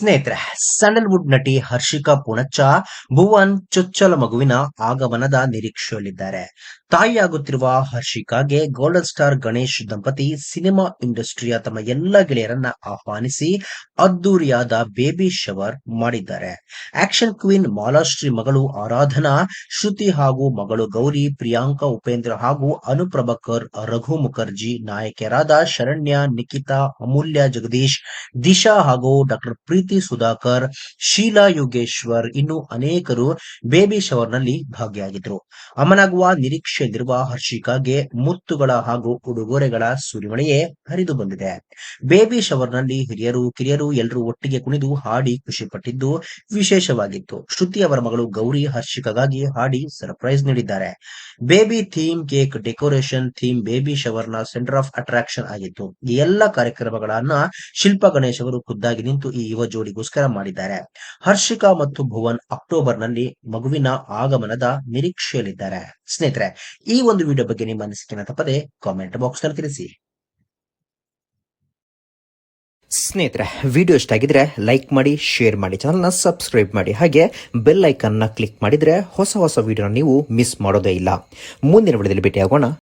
ಸ್ನೇಹಿತರೆ ಸ್ಯಾಂಡಲ್ವುಡ್ ನಟಿ ಹರ್ಷಿಕಾ ಪುನಚ್ಚ, ಭುವನ್ ಚೊಚ್ಚಲ ಮಗುವಿನ ಆಗಮನದ ನಿರೀಕ್ಷೆಯಲ್ಲಿದ್ದಾರೆ. ತಾಯಿಯಾಗುತ್ತಿರುವ ಹರ್ಷಿಕಾಗೆ ಗೋಲ್ಡನ್ ಸ್ಟಾರ್ ಗಣೇಶ್ ದಂಪತಿ ಸಿನಿಮಾ ಇಂಡಸ್ಟ್ರಿಯ ತಮ್ಮ ಎಲ್ಲ ಗೆಳೆಯರನ್ನ ಆಹ್ವಾನಿಸಿ ಅದ್ದೂರಿಯಾದ ಬೇಬಿ ಶವರ್ ಮಾಡಿದ್ದಾರೆ. ಆಕ್ಷನ್ ಕ್ವೀನ್ ಮಾಲಾಶ್ರೀ ಮಗಳು ಆರಾಧನಾ, ಶ್ರುತಿ ಹಾಗೂ ಮಗಳು ಗೌರಿ, ಪ್ರಿಯಾಂಕಾ ಉಪೇಂದ್ರ ಹಾಗೂ ಅನುಪ್ರಭಕರ್ ರಘು ಮುಖರ್ಜಿ, ನಾಯಕಿಯರಾದ ಶರಣ್ಯ ನಿಖಿತಾ ಅಮೂಲ್ಯ ಜಗದೀಶ್, ದಿಶಾ ಹಾಗೂ ಡಾಕ್ಟರ್ ಪ್ರೀತಿ ಸುಧಾಕರ್, ಶೀಲಾ ಯೋಗೇಶ್ವರ್ ಇನ್ನು ಅನೇಕರು ಬೇಬಿ ಶವರ್ನಲ್ಲಿ ಭಾಗಿಯಾಗಿದ್ರು ಅಮನಾಗುವ ನಿರೀಕ್ಷೆಯಲ್ಲಿರುವ ಹರ್ಷಿಕಾಗೆ ಮುತ್ತುಗಳ ಹಾಗೂ ಉಡುಗೊರೆಗಳ ಸುರಿಮಳೆಯೇ ಹರಿದು ಬಂದಿದೆ. ಬೇಬಿ ಶವರ್ನಲ್ಲಿ ಹಿರಿಯರು, ಕಿರಿಯರು ಎಲ್ಲರೂ ಒಟ್ಟಿಗೆ ಕುಣಿದು ಹಾಡಿ ಖುಷಿ ಪಟ್ಟಿದ್ದು ವಿಶೇಷವಾಗಿತ್ತು. ಶ್ರುತಿ ಅವರ ಮಗಳು ಗೌರಿ ಹರ್ಷಿಕಾಗಾಗಿ ಹಾಡಿ ಸರ್ಪ್ರೈಸ್ ನೀಡಿದ್ದಾರೆ. Baby theme cake decoration theme baby ಶವರ್ನ centre of attraction ಆಗಿತ್ತು. ಈ ಎಲ್ಲ ಕಾರ್ಯಕ್ರಮಗಳನ್ನ ಶಿಲ್ಪ ಗಣೇಶ್ ಅವರು ಖುದ್ದಾಗಿ ನಿಂತು ಈ ಯುವ ಜೋಡಿಗೋಸ್ಕರ ಮಾಡಿದ್ದಾರೆ. ಹರ್ಷಿಕಾ ಮತ್ತು ಭುವನ್ ಅಕ್ಟೋಬರ್ನಲ್ಲಿ ಮಗುವಿನ ಆಗಮನದ ನಿರೀಕ್ಷೆಯಲ್ಲಿದ್ದಾರೆ. ಸ್ನೇಹಿತರೆ, ಈ ಒಂದು ವಿಡಿಯೋ ಬಗ್ಗೆ ನಿಮ್ಮ ಅನಿಸಿಕೆನ ತಪ್ಪದೆ ಕಾಮೆಂಟ್ ಬಾಕ್ಸ್ನಲ್ಲಿ ತಿಳಿಸಿ. ಸ್ನೇಹಿತರೆ, ವಿಡಿಯೋ ಇಷ್ಟ ಆಗಿದ್ರೆ ಲೈಕ್ ಮಾಡಿ, ಶೇರ್ ಮಾಡಿ, ಚಾನಲ್ನ ಸಬ್ಸ್ಕ್ರೈಬ್ ಮಾಡಿ, ಹಾಗೆ ಬೆಲ್ ಐಕನ್ನ ಕ್ಲಿಕ್ ಮಾಡಿದ್ರೆ ಹೊಸ ಹೊಸ ವಿಡಿಯೋನ ನೀವು ಮಿಸ್ ಮಾಡೋದೇ ಇಲ್ಲ. ಮುಂದಿನ ವಿಡಿಯೋದಲ್ಲಿ ಭೇಟಿಯಾಗೋಣ.